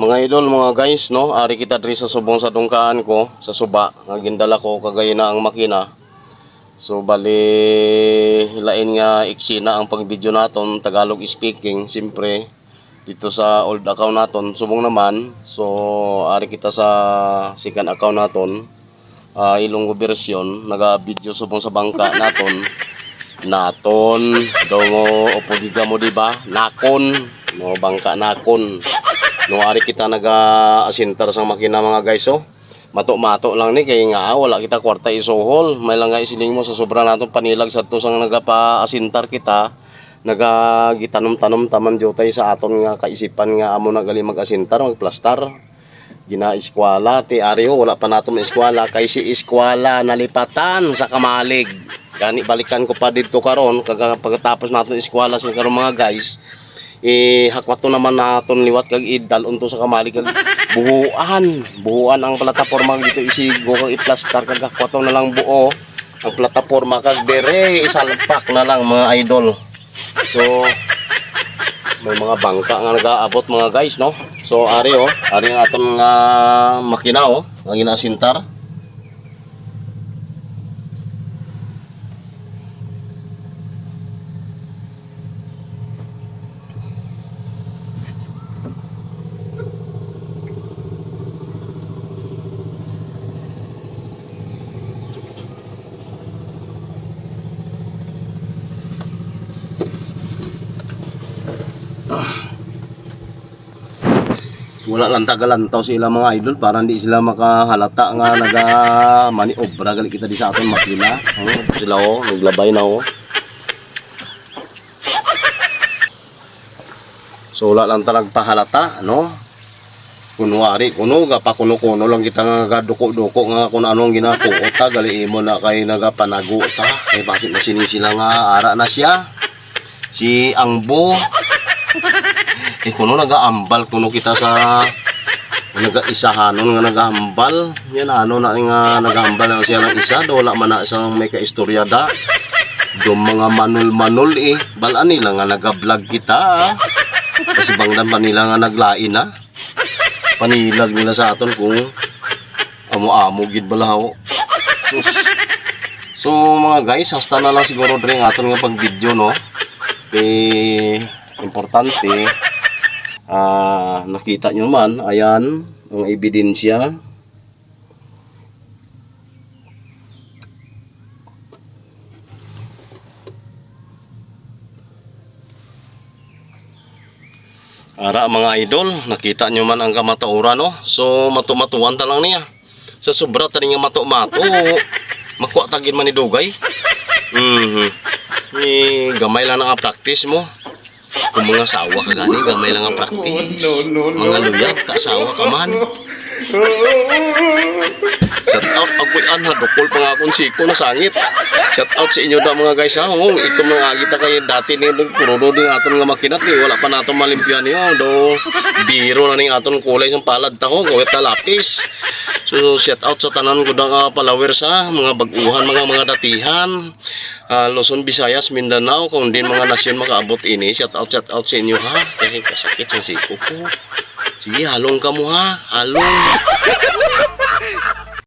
mga idol, mga guys, no? Ari kita diri sa subong sa dungkaan ko, sa suba, nga gindala ko kagaya na ang makina. So bali lain nga iksina ang pang-video naton Tagalog speaking, siyempre dito sa old account naton subong naman. So ari kita sa second account naton, ah Ilonggo version, naga-video subong sa bangka naton. Naton, dongo opo mo di ba? Nakon, no bangka nakon. Nung kita naga-asintar sa makina mga guys oh. Mato-mato lang ni kay nga wala kita kwarta isuhol. May lang nga isiling mo sa sobra naton panilag sa to sang nagapa-asintar kita. Naga gitanom-tanom taman jotay sa aton nga kaisipan nga amo na gali mag-asintar, magplastar. Gina eskwala ti ari oh, wala pa nato eskwala kay si eskwala nalipatan sa kamalig. Gani balikan ko pa dito karon kaga pagkatapos naton eskwala sa karon mga guys eh hakwato naman naton liwat kag idal unto sa kamali kag buhuan buhuan ang plataporma dito isigo kag iplastar kag hakwato na lang buo. Ang plataporma kag dere isalpak na lang mga idol. So may mga bangka nga nagaabot mga guys no? So ari oh. Ari ang aton nga makina oh. Nga ginasintar wala lang tagalantaw sila mga idol para hindi sila makahalata nga naga maniobra gali kita di sa aton makina. Oh, sila oh naglabay na oh. So wala lang talag pahalata no? Kunwari kuno ga pa kuno kuno lang kita nga gaduko-duko nga kung anong ginako ta gali imo na kay nagapanago ta kay basit na sini sila nga ara na siya. Si Angbo eh kuno nagaambal kuno kita sa nagaisahanon nga nagahambal yan ano na nga nagahambal na siya ng isa do wala man na isang may kaistorya da. Do mga manul-manul eh. Balaan nila nga nagablog kita ah. kasi bangdan pa nila nga naglain na panilag nila sa aton kung amo-amo gid balahaw Sus. so mga guys hasta na lang siguro dre aton nga pag video no? Eh importante ah nakita nyo naman ayan ang ebidensya Ara mga idol, nakita nyo man ang kamataura no? So matumatuan ta lang niya. Sa sobra ta nga mato-mato, makuha tagin man ni Dugay. Mhm. Ni gamay lang ang practice mo. Kung mga asawa ka gani, gamay lang ang practice. Mga luyag, kaasawa ka man. Shout out pagkuyan ha, dukol pa nga akong siko na sangit. Shout out sa inyo da mga guys ha. Oh, ito mga agita kayo dati ni kurudo din aton nga makinat ni wala pa naton malimpyan niyo do biro na ning aton kulay sang palad ta ko gawet ta lapis. So shout out sa tanan ko da nga followers ha, mga baguhan mga mga datihan. Ah, Luzon, Visayas, Mindanao, kung din mga nasyon makaabot ini, shout out, shout out sa inyo ha. Dahil kasakit sa siko ko. Sige, halong ka mo ha. Halong.